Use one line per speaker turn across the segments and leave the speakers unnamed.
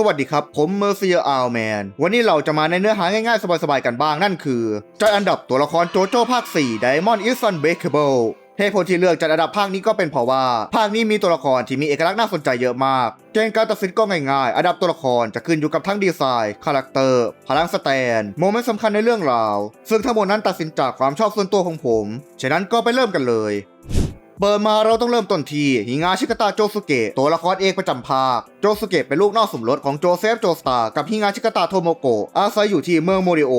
สวัสดีครับ ผมเมอร์เซียอาร์แมน วันนี้เราจะมาในเนื้อหาง่ายๆ สบายๆ กันบ้างนั่นคือจัดอันดับตัวละครโจโจ้ภาค 4 Diamond is Unbreakable เหตุผลที่เลือกจัดอันดับภาคนี้ก็เป็นเพราะว่า ภาคนี้มีตัวละครที่มีเอกลักษณ์น่าสนใจเยอะมาก เกณฑ์การตัดสินก็ง่ายๆ อันดับตัวละครจะขึ้นอยู่กับทั้งดีไซน์คาแรคเตอร์พลังสแตนโมเมนต์สำคัญในเรื่องราว ซึ่งทั้งหมดนั้นตัดสินจากความชอบส่วนตัวของผม ฉะนั้นก็ไปเริ่มกันเลยเปิดมาเราต้องเริ่มต้นที่ฮิงาชิกาตะโจสุเกะตัวละครเอกประจำภาคโจสุเกะเป็นลูกนอกสมรสของโจเซฟโจสตาร์กับฮิงาชิกาตะโทโมโกะอาศัยอยู่ที่เมืองโมริโอ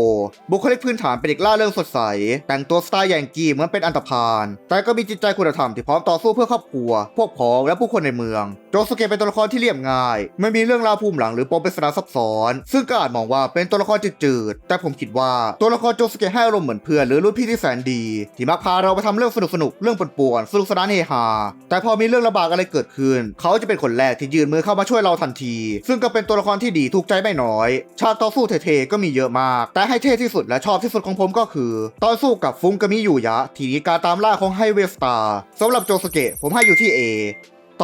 บุคลิกพื้นฐานเป็นเด็กล่าเริงสดใส แต่งตัวสไตล์แยงกีเหมือนเป็นอันตพาล แต่ก็มีจิตใจคุณธรรมที่พร้อมต่อสู้เพื่อครอบครัว พวกพ้องและผู้คนในเมือง โจสุเกะเป็นตัวละครที่เรียบง่าย ไม่มีเรื่องราวภูมิหลังหรือปมปริศนาซับซ้อน ซึ่งก็อาจมองว่าเป็นตัวละครจืดๆแต่ผมคิดว่าตัวละครโจสุเกะให้อารมณ์เหมือนเพื่อนหรือรุ่นพี่ที่แสนดี ที่มักพาเราไปทำเรื่องสนุกๆเรื่องป่วนๆสนุกสนานเฮฮาแต่พอมีเรื่องระบากอะไรเกิดขึ้น เขาจะเป็นคนแรกที่ยืนมือเข้ามาช่วยเราทันที ซึ่งก็เป็นตัวละครที่ดีถูกใจไม่น้อย ฉากต่อสู้เท่ๆก็มีเยอะมาก แต่ให้เท่ที่สุดและชอบที่สุดของผมก็คือ ตอนสู้กับฟุงกามิยูยะ ที่มีการตามล่าของไฮเวสตาร์สำหรับโจสเกะผมให้อยู่ที่ A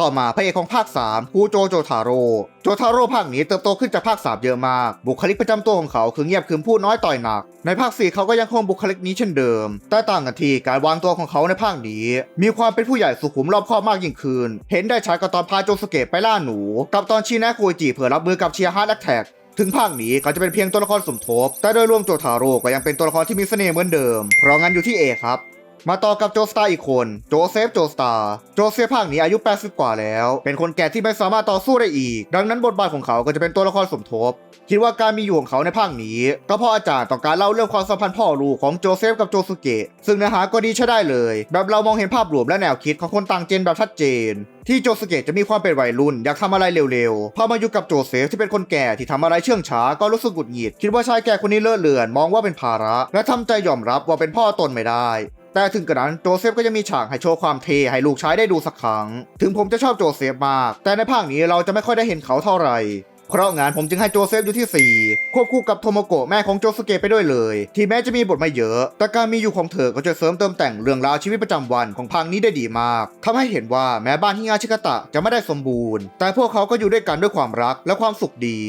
ต่อมาพระเอกของภาค3ฮูโจโจทาโร่โจทาโร่ภาคนี้เติบโตขึ้นจากภาค3เยอะมาก บุคลิกประจำตัวของเขาคือเงียบขรึมพูดน้อยต่อยหนัก ในภาค4เขาก็ยังคงบุคลิกนี้เช่นเดิม แต่ต่างกันที่การวางตัวของเขาในภาคนี้ มีความเป็นผู้ใหญ่สุขุมรอบคอบมากยิ่งขึ้น เห็นได้ชัดกับตอนพาโจสเกะไปล่าหนู กับตอนชีนะโกยจิเพื่อรับมือกับเชียร์ฮาร์ดแอคแท็กถึงภาคนี้เขาจะเป็นเพียงตัวละครสมทบ แต่โดยรวมโจทาโร่ก็ยังเป็นตัวละครที่มีเสน่ห์เหมือนเดิม เพราะงั้นอยู่ที่ A ครับ มาต่อกับโจสตาอีกคน โจเซฟโจสตา โจเซฟภาคนี้อายุ 80 กว่าแล้ว เป็นคนแก่ที่ไม่สามารถต่อสู้ได้อีก ดังนั้นบทบาทของเขาก็จะเป็นตัวละครสมทบ คิดว่าการมีอยู่ของเขาในภาคนี้ ก็เพราะอาจารย์ต้องการเล่าเรื่องความสัมพันธ์พ่อลูกของโจเซฟกับโจสุเกะ ซึ่งเนื้อหาก็ดีใช้ได้เลย แบบเรามองเห็นภาพรวมและแนวคิดของคนต่างเจนแบบชัดเจน ที่โจสุเกะจะมีความเป็นวัยรุ่นอยากทำอะไรเร็วๆ พอมาอยู่กับโจเซฟที่เป็นคนแก่ที่ทำอะไรเชื่องช้าก็รู้สึกหงุดหงิด คิดว่าชายแก่คนนี้เลอะเลือน มองว่าเป็นภาระ และทำใจยอมรับว่าเป็นพ่อตนไม่ได้ แต่ถึงกระนั้นโจเซฟก็ยังมีฉากให้โชว์ความเทให้ลูกชายได้ดูสักครั้ง ถึงผมจะชอบโจเซฟมาก แต่ในภาคนี้เราจะไม่ค่อยได้เห็นเขาเท่าไหร่เพราะงานผมจึงให้โจเซฟอยู่ที่ 4 ควบคู่กับโทโมโกะแม่ของโจสุเกะไปด้วยเลย ที่แม้จะมีบทไม่เยอะ แต่การมีอยู่ของเธอก็จะเสริมเติมแต่งเรื่องราวชีวิตประจำวันของพังนี้ได้ดีมากทำให้เห็นว่าแม้บ้านฮิงาชิกะตะจะไม่ได้สมบูรณ์ แต่พวกเขาก็อยู่ด้วยกันด้วยความรักและความสุขดี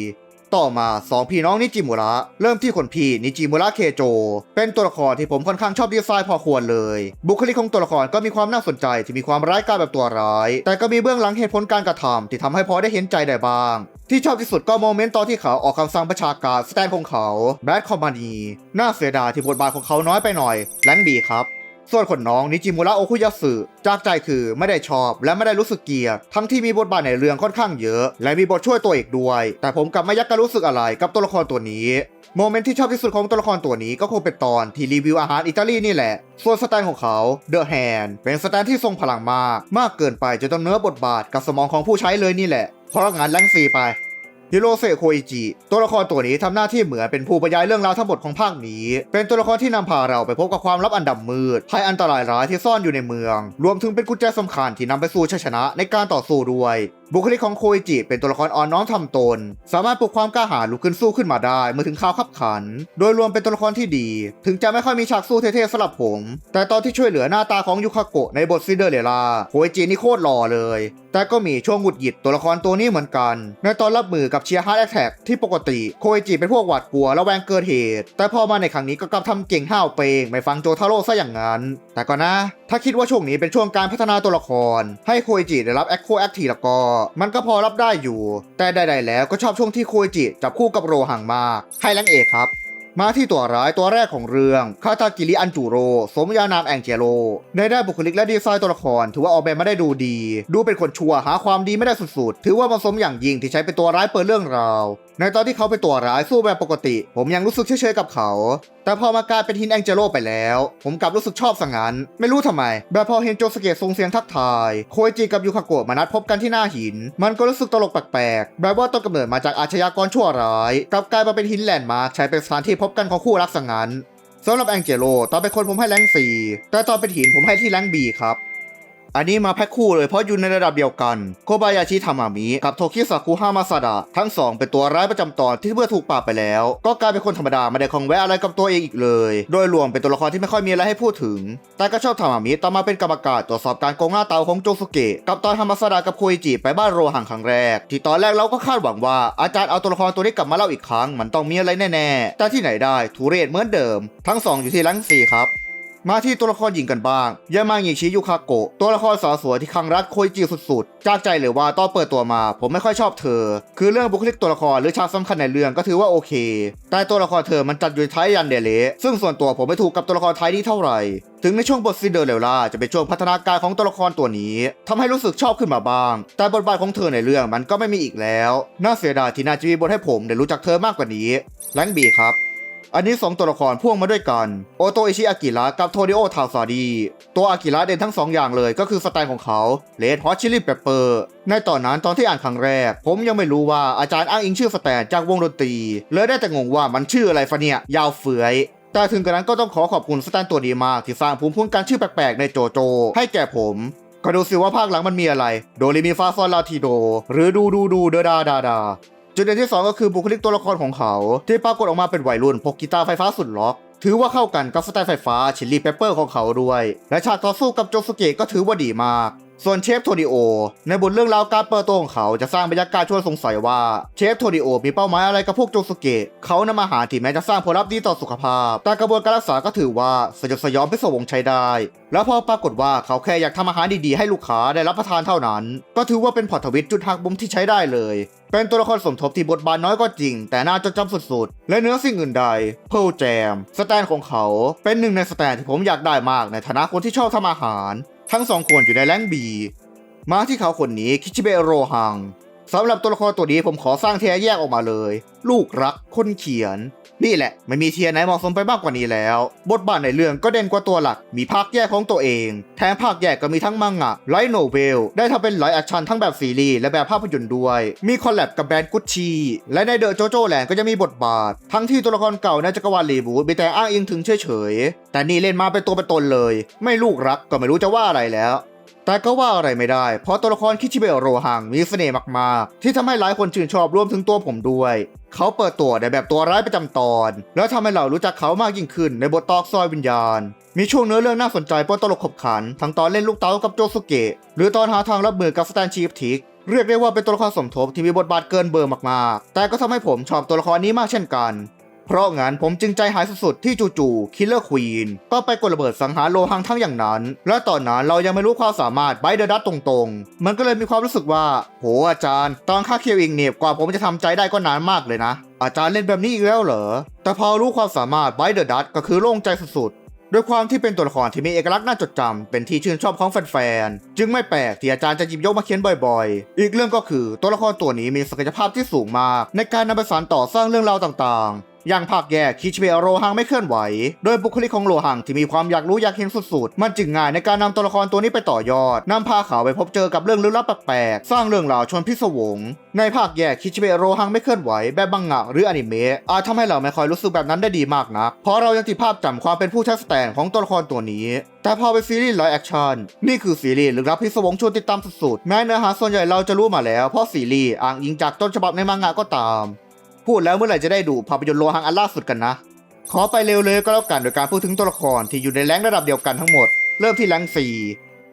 ต่อมาสองพี่น้องนิจิมุระ เริ่มที่คนพี่นิจิมุระเคโจ เป็นตัวละครที่ผมค่อนข้างชอบดีไซน์พอควรเลย บุคลิกของตัวละครก็มีความน่าสนใจที่มีความร้ายกาจแบบตัวร้าย แต่ก็มีเบื้องหลังเหตุผลการกระทำที่ทำให้พอได้เห็นใจได้บ้าง ที่ชอบที่สุดก็โมเมนต์ตอนที่เขาออกคำสั่งประชาการสแตนของเขาแบดคอมมานีน่าเสียดายที่บทบาทของเขาน้อยไปหน่อยแลนบีครับ ส่วนคนน้องนิจิมุระโอคุยาสึจากใจคือไม่ได้ชอบและไม่ได้รู้สึกเกลียดทั้งที่มีบทบาทในเรื่องค่อนข้างเยอะ และมีบทช่วยตัวเอกด้วย แต่ผมกลับไม่ยักกระรู้สึกอะไรกับตัวละครตัวนี้โมเมนต์ที่ชอบที่สุดของตัวละครตัวนี้ก็คงเป็นตอนที่รีวิวอาหารอิตาลีนี่แหละ ส่วนสแตนของเขาเดอะแฮนเป็นสแตนที่ทรงพลังมาก มากเกินไปจนต้องเนื้อบทบาทกับสมองของผู้ใช้เลยนี่แหละเพราะงานแรงซีไป ฮิโรเซโคอิจิ ตัวละครตัวนี้ทำหน้าที่เหมือนเป็นผู้บรรยายเรื่องราวทั้งหมดของภาคนี้ เป็นตัวละครที่นำพาเราไปพบกับความลับอันดำมืดภัยอันตรายร้ายที่ซ่อนอยู่ในเมือง รวมถึงเป็นกุญแจสำคัญที่นำไปสู่ชัยชนะในการต่อสู้ด้วยบุคลิกของโคอิจิเป็นตัวละครอ่อนน้อมถ่อมตน สามารถปลุกความกล้าหาญลุกขึ้นสู้ขึ้นมาได้เมื่อถึงข่าวขับขัน โดยรวมเป็นตัวละครที่ดี ถึงจะไม่ค่อยมีฉากสู้เท่ๆสำหรับผม แต่ตอนที่ช่วยเหลือหน้าตาของยูคาโกะในบทซิเดอเรลล่าโคอิจินี่โคตรหล่อเลย แต่ก็มีช่วงหงุดหงิดตัวละครตัวนี้เหมือนกัน ในตอนรับมือกับเชียร์ฮาร์ดแอคแท็กที่ปกติโคอิจิเป็นพวกหวาดกลัวและแวงเกิดเหตุ แต่พอมาในครั้งนี้ก็กลับทำเก่งห้าวเปงไม่ฟังโจทาโร่ซะอย่างนั้น แต่ก็นะ ถ้าคิดว่าช่วงนี้เป็นช่วงการพัฒนาตัวละคร ให้โคอิจิได้รับแอคโคแอคทีล้วก็มันก็พอรับได้อยู่ แต่ใดๆแล้วก็ชอบช่วงที่โคจิจับคู่กับโรหังมากให้แรงเอกครับมาที่ตัวร้ายตัวแรกของเรื่อง คาตากิริอันจูโร สมญานามแองเจโรในด้านบุคลิกและดีไซน์ตัวละคร ถือว่าออกแบบมาได้ดูดี ดูเป็นคนชั่วหาความดีไม่ได้สุดๆ ถือว่าเหมาะสมอย่างยิ่งที่ใช้เป็นตัวร้ายเปิดเรื่องราว ในตอนที่เขาเป็นตัวร้ายสู้แบบปกติ ผมยังรู้สึกเฉยๆกับเขา แต่พอมากลายเป็นฮินแองเจโลไปแล้ว ผมกลับรู้สึกชอบสังงั้นไม่รู้ทำไม แบบพอเห็นโจสเกตส่งเสียงทักทาย โคยจิกับยูคาโกะมานัดพบกันที่หน้าหิน มันก็รู้สึกตลกแปลกๆแบบว่าต้นกำเนิดมาจากอาชญากรชั่วร้ายกลับกลายมาเป็นหินแลนด์มาร์คใช้เป็นสถานที่พบกันของคู่รักสังงั้นสำหรับแองเจโลตอนเป็นคนผมให้แรงสี่แต่ตอนเป็นหินผมให้ที่แรงบีครับ อันนี้มาแพ็คคู่เลยเพราะอยู่ในระดับเดียวกัน โคบายาชิทามามิกับโทคิสากุฮามาซาดะทั้งสองเป็นตัวร้ายประจำตอนที่เมื่อถูกปราบไปแล้ว ก็กลายเป็นคนธรรมดาไม่ได้ของแวะอะไรกับตัวเองอีกเลย โดยรวมเป็นตัวละครที่ไม่ค่อยมีอะไรให้พูดถึง แต่ก็ชอบทามามิต่อมาเป็นกรรมการตรวจสอบการโกงหน้าเตาของโจสุเกะกับตอนฮามาซาดะกับโคอิจิไปบ้านโรหังครั้งแรก ที่ตอนแรกเราก็คาดหวังว่าอาจารย์เอาตัวละครตัวนี้กลับมาเล่าอีกครั้ง มันต้องมีอะไรแน่ๆแต่ที่ไหนได้ทุเรศเหมือนเดิม ทั้งสองอยู่ที่แรงสีครับ มาที่ตัวละครหญิงกันบ้าง ยามางิชิยุคาโกะตัวละครสาวสวยที่คังรักโคอิจิสุดๆ จากใจเลยว่าตอนเปิดตัวมา ผมไม่ค่อยชอบเธอ คือเรื่องบุคลิกตัวละครหรือฉากสำคัญในเรื่องก็ถือว่าโอเค แต่ตัวละครเธอมันจัดอยู่ในท้ายยันเดเลซึ่งส่วนตัวผมไม่ถูกกับตัวละครท้ายนี้เท่าไหร่ถึงในช่วงบทซินเดอเรลล่าจะเป็นช่วงพัฒนาการของตัวละครตัวนี้ทำให้รู้สึกชอบขึ้นมาบ้าง แต่บทบาทของเธอในเรื่องมันก็ไม่มีอีกแล้ว น่าเสียดายที่น่าจะมีบทให้ผมได้รู้จักเธอมากกว่านี้แลงบีครับ อันนี้ 2 ตัวละครพ่วงมาด้วยกัน โอโตอิชิอากิระกับโทริโอทาวซาดี ตัวอากิระเด่นทั้ง 2 อย่างเลยก็คือสไตล์ของเขาเลดฮอตชิลลี่เปเปอร์ในตอนนั้นตอนที่อ่านครั้งแรก ผมยังไม่รู้ว่าอาจารย์อ้างอิงชื่อสแตนจากวงดนตรีเลยได้แต่งงว่ามันชื่ออะไรฟะเนี่ย ยาวเฟือยแต่ถึงกระนั้นก็ต้องขอขอบคุณสแตนตัวดีมากที่สร้างภูมิคุ้มกันชื่อแปลกๆในโจโจ ให้แก่ผมก็ดูสิว่าภาคหลังมันมีอะไร โดเรมีฟาซอนลาทีโด หรือดูดูดูเดอดาดาดา จุดเด่นที่ 2 ก็คือบุคลิกตัวละครของเขา ที่ปรากฏออกมาเป็นวัยรุ่นพกกีตาร์ไฟฟ้าสุดล็อกถือว่าเข้ากันกับสไตล์ไฟฟ้าชิลลี่เปเปอร์ของเขาด้วย และฉากต่อสู้กับโจสุเกะก็ถือว่าดีมาก ส่วนเชฟโทดิโอ ในบทเรื่องราวการเปิดตัวของเขาจะสร้างบรรยากาศชวนสงสัยว่าเชฟโทดิโอมีเป้าหมายอะไรกับพวกโจสุเกะเขานำอาหารที่แม้จะสร้างผลลัพธ์ดีต่อสุขภาพ แต่กระบวนการรักษาก็ถือว่าสยดสยองพิศวงใช้ได้ แล้วพอปรากฏว่าเขาแค่อยากทำอาหารดีๆให้ลูกค้าได้รับประทานเท่านั้น ก็ถือว่าเป็นพอร์ตทวิตจุดหักมุมที่ใช้ได้เลย เป็นตัวละครสมทบที่บทบาทน้อยก็จริง แต่น่าจดจำสุดๆ และเนื้อสิ่งอื่นใด เพลแจม สแตนของเขา เป็นหนึ่งในสแตนที่ผมอยากได้มากในฐานะคนที่ชอบทำอาหาร ทั้งสองคนอยู่ในแรงบีมาที่เขาคนนี้คิชิเบะโรฮัง สำหรับตัวละครตัวนี้ผมขอสร้างเทียแยกออกมาเลย ลูกรักคนเขียน นี่แหละ ไม่มีเทียไหนเหมาะสมไปมากกว่านี้แล้ว บทบาทในเรื่องก็เด่นกว่าตัวหลัก มีภาคแยกของตัวเอง แถมภาคแยกก็มีทั้งมังงะไลท์โนเวลได้ทำเป็นไลท์แอคชั่นทั้งแบบซีรีส์และแบบภาพยนตร์ด้วย มีคอลแลบกับแบรนด์กุชชี่และในเดอะโจโจแลนด์ก็จะมีบทบาท ทั้งที่ตัวละครเก่าในจักรวาลรีบูทมีแต่อ้างอิงถึงเฉยๆแต่นี่เล่นมาเป็นตัวเป็นตนเลย ไม่ลูกรักก็ไม่รู้จะว่าอะไรแล้ว แต่ก็ว่าอะไรไม่ได้ เพราะตัวละครคิชิเบะโรฮังมีเสน่ห์มากๆ ที่ทำให้หลายคนชื่นชอบรวมถึงตัวผมด้วย เขาเปิดตัวในแบบตัวร้ายประจำตอน แล้วทำให้เรารู้จักเขามากยิ่งขึ้นในบทตอกซอยวิญญาณ มีช่วงเนื้อเรื่องน่าสนใจปนตลกขบขัน ทั้งตอนเล่นลูกเต๋ากับโจสุเกะหรือตอนหาทางรับมือกับสแตนชีฟทิกเรียกได้ว่าเป็นตัวละครสมทบที่มีบทบาทเกินเบอร์มากๆ แต่ก็ทำให้ผมชอบตัวละครนี้มากเช่นกัน เพราะงั้นผมจึงใจหายสุดๆที่จู่ๆคิลเลอร์ควีนก็ไปกดระเบิดสังหารโลหังทั้งอย่างนั้น และตอนนั้นเรายังไม่รู้ความสามารถไบเดอร์ดัตตรงๆ มันก็เลยมีความรู้สึกว่า โหอาจารย์ ตอนค่าเคียวอิงเนี่ยกว่าผมจะทำใจได้ก็นานมากเลยนะ อาจารย์เล่นแบบนี้อีกแล้วเหรอ แต่พอรู้ความสามารถไบเดอร์ดัตก็คือโล่งใจสุดๆด้วยความที่เป็นตัวละครที่มีเอกลักษณ์น่าจดจำเป็นที่ชื่นชอบของแฟนๆ จึงไม่แปลกที่อาจารย์จะหยิบยกมาเขียนบ่อยๆ อีกเรื่องก็คือตัวละครตัวนี้มีศักยภาพที่สูงมาก ในการนำไปสานต่อสร้างเรื่องราวต่างๆ อย่างภาคแยกคิชิเบะโรฮังไม่เคลื่อนไหว โดยบุคลิกของโรฮังที่มีความอยากรู้อยากเห็นสุดๆ มันจึงง่ายในการนำตัวละครตัวนี้ไปต่อยอดนำพาเขาไปพบเจอกับเรื่องลึกลับแปลกๆ สร้างเรื่องราวชวนพิศวง ในภาคแยกคิชิเบะโรฮังไม่เคลื่อนไหวแบบบังงะหรืออนิเมะอาจทำให้เราไม่ค่อยรู้สึกแบบนั้นได้ดีมากนัก เพราะเรายังติดภาพจำความเป็นผู้ใช้สแตนของตัวละครตัวนี้ แต่พอไปซีรีส์ไลฟ์แอคชั่นนี่คือซีรีส์ลึกลับพิศวงชวนติดตามสุดๆแม้เนื้อหาส่วนใหญ่เราจะรู้มาแล้วเพราะซีรีส์อ้างอิงจากต้นฉบับในมังงะก็ตาม พูดแล้วเมื่อไหร่จะได้ดูภาพยนตร์โลหังอันล่าสุดกันนะ ขอไปเร็วเลยก็แล้วกันโดยการพูดถึงตัวละครที่อยู่ในแรงระดับเดียวกันทั้งหมด เริ่มที่แรงสี่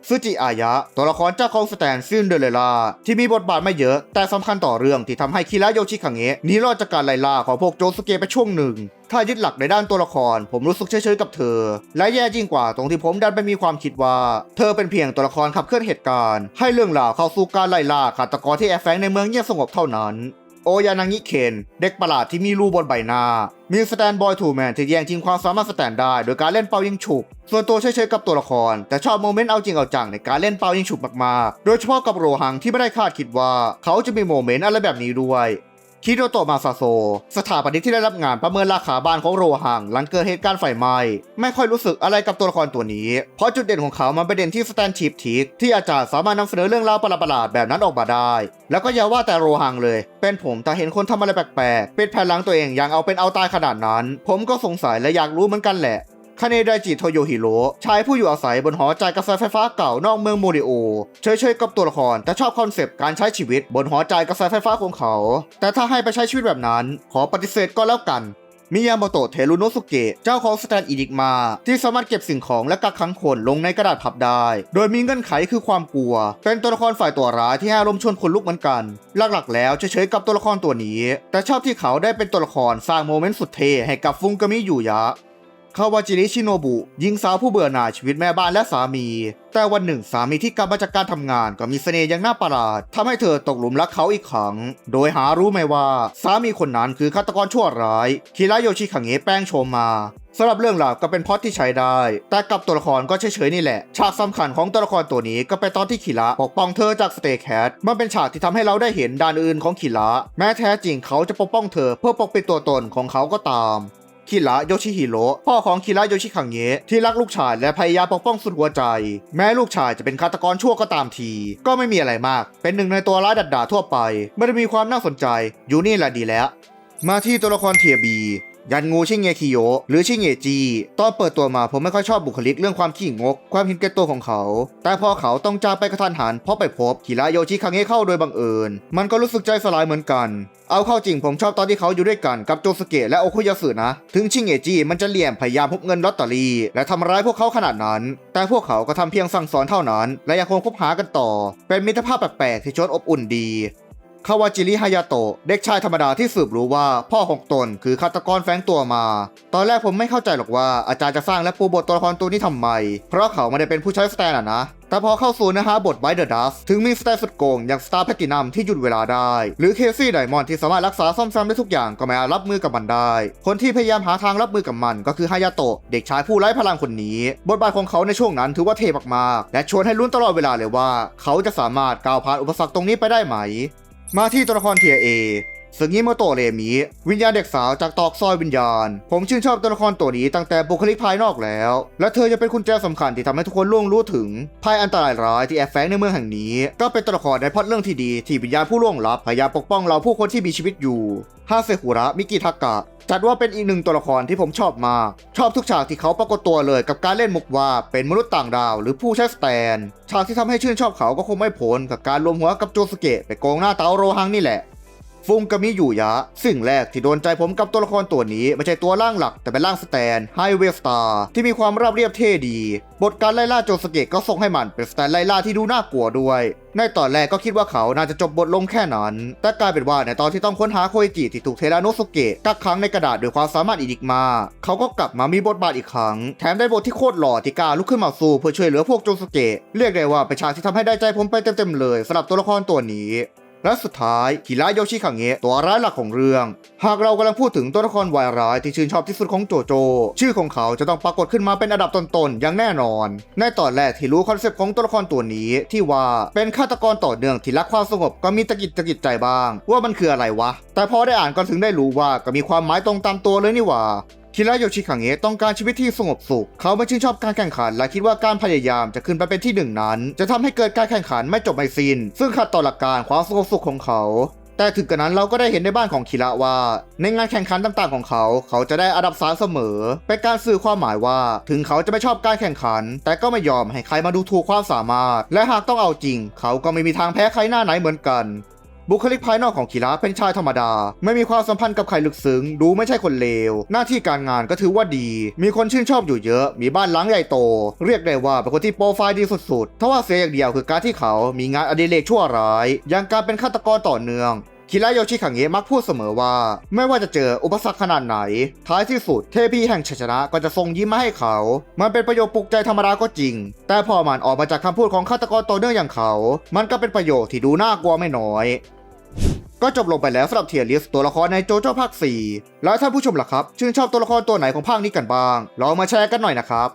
ซูจิอายะ ตัวละครเจ้าของสแตนซินเดอเรลล่าที่มีบทบาทไม่เยอะ แต่สำคัญต่อเรื่องที่ทำให้คิระโยชิคังเงะหนีรอดจากการไล่ล่าของพวกโจสเกะไปช่วงหนึ่ง ถ้ายึดหลักในด้านตัวละคร ผมรู้สึกเฉยๆกับเธอ และแย่ยิ่งกว่าตรงที่ผมดันไปมีความคิดว่า เธอเป็นเพียงตัวละครขับเคลื่อนเหตุการณ์ ให้เรื่องราวเข้าสู่การไล่ล่าฆาตกรที่แอบแฝงในเมืองเงียบสงบเท่านั้น โอยานางิเคนเด็กประหลาดที่มีรูบนใบหน้า มีสแตนบอยทูแมนที่แย่งชิงความสามารถสแตนได้ โดยการเล่นเป่ายิงฉุบ ส่วนตัวเฉยๆกับตัวละคร แต่ชอบโมเมนต์เอาจริงเอาจังในการเล่นเป่ายิงฉุบมากๆ โดยเฉพาะกับโรหังที่ไม่ได้คาดคิดว่า เขาจะมีโมเมนต์อะไรแบบนี้ด้วย คิโดโตะมาซาโซ สถาปนิกที่ได้รับงานประเมินราคาบ้านของโรฮัง หลังเกิดเหตุการณ์ไฟไหม้ไม่ค่อยรู้สึกอะไรกับตัวละครตัวนี้ เพราะจุดเด่นของเขามันไปเด่นที่สแตนชิพทิกที่อาจารย์สามารถนำเสนอเรื่องราวประหลาดแบบนั้นออกมาได้ แล้วก็อย่าว่าแต่โรฮังเลย เป็นผมแต่เห็นคนทำอะไรแปลกๆปิดแผ่นหลังตัวเองอย่างเอาเป็นเอาตายขนาดนั้น ผมก็สงสัยและอยากรู้เหมือนกันแหละ คาเนไดจิโทโยฮิโร่ชายผู้อยู่อาศัยบนหอจ่ายกระแสไฟฟ้าเก่านอกเมืองโมริโอเฉยๆกับตัวละครแต่ชอบคอนเซปต์การใช้ชีวิตบนหอจ่ายกระแสไฟฟ้าของเขา แต่ถ้าให้ไปใช้ชีวิตแบบนั้น ขอปฏิเสธก็แล้วกันมิยาโมโตะเทรุโนสุเกะเจ้าของสแตนอีดิกมา ที่สามารถเก็บสิ่งของและกักขังคนลงในกระดาษพับได้ โดยมีเงื่อนไขคือความกลัว เป็นตัวละครฝ่ายตัวร้ายที่ให้อารมณ์ชวนคนลุกเหมือนกัน หลักๆ แล้วเฉยๆกับตัวละครตัวนี้ แต่ชอบที่เขาได้เป็นตัวละครสร้างโมเมนต์สุดเท่ให้กับฟุงกามิอยู่ยะ คาวาจิริชิโนบุหญิงสาวผู้เบื่อหน่ายชีวิตแม่บ้านและสามี แต่วันหนึ่งสามีที่กลับมาจากการทำงานก็มีเสน่ห์อย่างน่าประหลาดทำให้เธอตกหลุมรักเขาอีกครั้ง โดยหารู้ไหมว่าสามีคนนั้นคือฆาตกรชั่วร้ายคิระโยชิคังเงะแป้งโชมมาสำหรับเรื่องราวก็เป็นพอตที่ใช้ได้ แต่กับตัวละครก็เฉยๆนี่แหละ ฉากสำคัญของตัวละครตัวนี้ก็เป็นตอนที่คิระปกป้องเธอจากสเตย์แคทมันเป็นฉากที่ทำให้เราได้เห็นด้านอื่นของคิระแม้แท้จริงเขาจะปกป้องเธอเพื่อปกปิดตัวตนของเขาก็ตาม คิระโยชิฮิโร่พ่อของคิระโยชิคังเงะที่รักลูกชายและพยายามปกป้องสุดหัวใจ แม้ลูกชายจะเป็นฆาตกรชั่วก็ตามที ก็ไม่มีอะไรมาก เป็นหนึ่งในตัวร้ายดัดดาทั่วไป ไม่ได้มีความน่าสนใจอยู่นี่แหละดีแล้ว มาที่ตัวละครเทียบี ยันงูชิงเงคิโยหรือชิงเงจีตอนเปิดตัวมาผมไม่ค่อยชอบบุคลิกเรื่องความขี้งก ความเห็นแก่ตัวของเขา แต่พอเขาต้องจากไปกระทันหันเพราะไปพบคิระโยชิคังเงเข้าโดยบังเอิญ มันก็รู้สึกใจสลายเหมือนกัน เอาเข้าจริงผมชอบตอนที่เขาอยู่ด้วยกันกับโจสเกะและโอคุยาสึนะ ถึงชิงเงจีมันจะเหลี่ยมพยายามพบเงินลอตเตอรี่และทำร้ายพวกเขาขนาดนั้น แต่พวกเขาก็ทำเพียงสั่งสอนเท่านั้น และยังคงคบหากันต่อ เป็นมิตรภาพแปลกๆที่ชวนอบอุ่นดี คาวาจิริฮายาโตะเด็กชายธรรมดาที่สืบรู้ว่าพ่อของตนคือฆาตกรแฝงตัวมา ตอนแรกผมไม่เข้าใจหรอกว่าอาจารย์จะสร้างและปูบทตัวละครตัวนี้ทำไม เพราะเขาไม่ได้เป็นผู้ใช้สแตนอะนะแต่พอเข้าสู่เนื้อบทไบเดอร์ดัสถึงมีสแตนสุดโกงอย่างสตาร์แพตินัมที่หยุดเวลาได้ หรือเคซี่ไดมอนที่สามารถรักษาซ่อมแซมได้ทุกอย่างก็ไม่อาจรับมือกับมันได้ คนที่พยายามหาทางรับมือกับมัน ก็คือฮายาโตะเด็กชายผู้ไร้พลังคนนี้ บทบาทของเขาในช่วงนั้นถือว่าเท่มากๆและชวนให้ลุ้นตลอดเวลาเลยว่า เขาจะสามารถก้าวผ่านอุปสรรคตรงนี้ไปได้ไหม มาที่ตัวละครเทียเอ สึงิโมโตะเรมิวิญญาณเด็กสาวจากตอกซอยวิญญาณ ผมชื่นชอบตัวละครตัวนี้ตั้งแต่บุคลิกภายนอกแล้ว และเธอจะเป็นกุญแจสำคัญที่ทำให้ทุกคนล่วงรู้ถึงภัยอันตรายร้ายที่แอบแฝงในเมืองแห่งนี้ ก็เป็นตัวละครในพล็อตเรื่องที่ดีที่วิญญาณผู้ล่วงลับพยายามปกป้องเราผู้คนที่มีชีวิตอยู่ฮาเซคุระมิกิทากะจัดว่าเป็นอีกหนึ่งตัวละครที่ผมชอบมาก ชอบทุกฉากที่เขาปรากฏตัวเลยกับการเล่นมุกว่าเป็นมนุษย์ต่างดาว หรือผู้ใช้สแตน ฉากที่ทำให้ชื่นชอบเขาก็คงไม่พ้นกับการรวมหัวกับโจสเกะไปโกงหน้าเตาโรฮังนี่แหละ ฟุงกามิอยู่ยะ สิ่งแรกที่โดนใจผมกับตัวละครตัวนี้ไม่ใช่ตัวร่างหลักแต่เป็นร่างสแตนไฮเวสตาร์ที่มีความราบเรียบเท่ดี บทการไล่ล่าโจสเกะก็ส่งให้มันเป็นสแตนไล่ล่าที่ดูน่ากลัวด้วย ในตอนแรกก็คิดว่าเขาน่าจะจบบทลงแค่นั้น แต่กลายเป็นว่าในตอนที่ต้องค้นหาโคอิจิที่ถูกเทราโนสุเกะกักขังในกระดาษด้วยความสามารถอีดิกมา เขาก็กลับมามีบทบาทอีกครั้ง แถมได้บทที่โคตรหล่อที่กล้าลุกขึ้นมาสู้เพื่อช่วยเหลือพวกโจสเกะเรียกได้ว่าเป็นฉากที่ทำให้ได้ใจผมไปเต็มๆเลยสำหรับตัวละครตัวนี้ และสุดท้ายคิระโยชิคังเงะตัวร้ายหลักของเรื่อง หากเรากำลังพูดถึงตัวละครวายร้ายที่ชื่นชอบที่สุดของโจโจ ชื่อของเขาจะต้องปรากฏขึ้นมาเป็นอันดับต้นๆอย่างแน่นอน ในตอนแรกที่รู้คอนเซปต์ของตัวละครตัวนี้ที่ว่าเป็นฆาตกรต่อเนื่องที่รักความสงบก็มีตะกิดตะกิดใจบ้าง ว่ามันคืออะไรวะ แต่พอได้อ่านก็ถึงได้รู้ว่าก็มีความหมายตรงตามตัวเลยนี่หว่า คิระโยชิคังเงะต้องการชีวิตที่สงบสุข เขาไม่ชื่นชอบการแข่งขัน และคิดว่าการพยายามจะขึ้นไปเป็นที่หนึ่งนั้น จะทำให้เกิดการแข่งขันไม่จบไม่สิน้น ซึ่งขัดต่อหลักการความสงบสุขของเขาแต่ถึงกระนั้นเราก็ได้เห็นในบ้านของคิระว่า ในงานแข่งขันต่างๆของเขา เขาจะได้อันดับสามเสมอ เป็นการสื่อความหมายว่า ถึงเขาจะไม่ชอบการแข่งขัน แต่ก็ไม่ยอมให้ใครมาดูถูกความสามารถ และหากต้องเอาจริง เขาก็ไม่มีทางแพ้ใครหน้าไหนเหมือนกัน บุคลิกภายนอกของคิระเป็นชายธรรมดา ไม่มีความสัมพันธ์กับใครลึกซึ้ง ดูไม่ใช่คนเลว หน้าที่การงานก็ถือว่าดี มีคนชื่นชอบอยู่เยอะ มีบ้านหลังใหญ่โต เรียกได้ว่าเป็นคนที่โปรไฟล์ดีสุดๆทว่าเสียอย่างเดียวคือการที่เขามีงานอดิเรกชั่วร้าย อย่างการเป็นฆาตกรต่อเนื่องคิระโยชิคังเงะมักพูดเสมอว่า ไม่ว่าจะเจออุปสรรคขนาดไหน ท้ายที่สุดเทพีแห่งชัยชนะก็จะทรงยิ้มมาให้เขา มันเป็นประโยคปลุกใจธรรมดาก็จริง แต่พอมันออกมาจากคำพูดของฆาตกรต่อเนื่องอย่างเขา มันก็เป็นประโยคที่ดูน่ากลัวไม่น้อย ก็จบลงไปแล้วสำหรับเทียร์ลิสตัวละครในโจโจ้ภาค 4 แล้วท่านผู้ชมล่ะครับ ชื่นชอบตัวละครตัวไหนของภาคนี้กันบ้าง ลองมาแชร์กันหน่อยนะครับ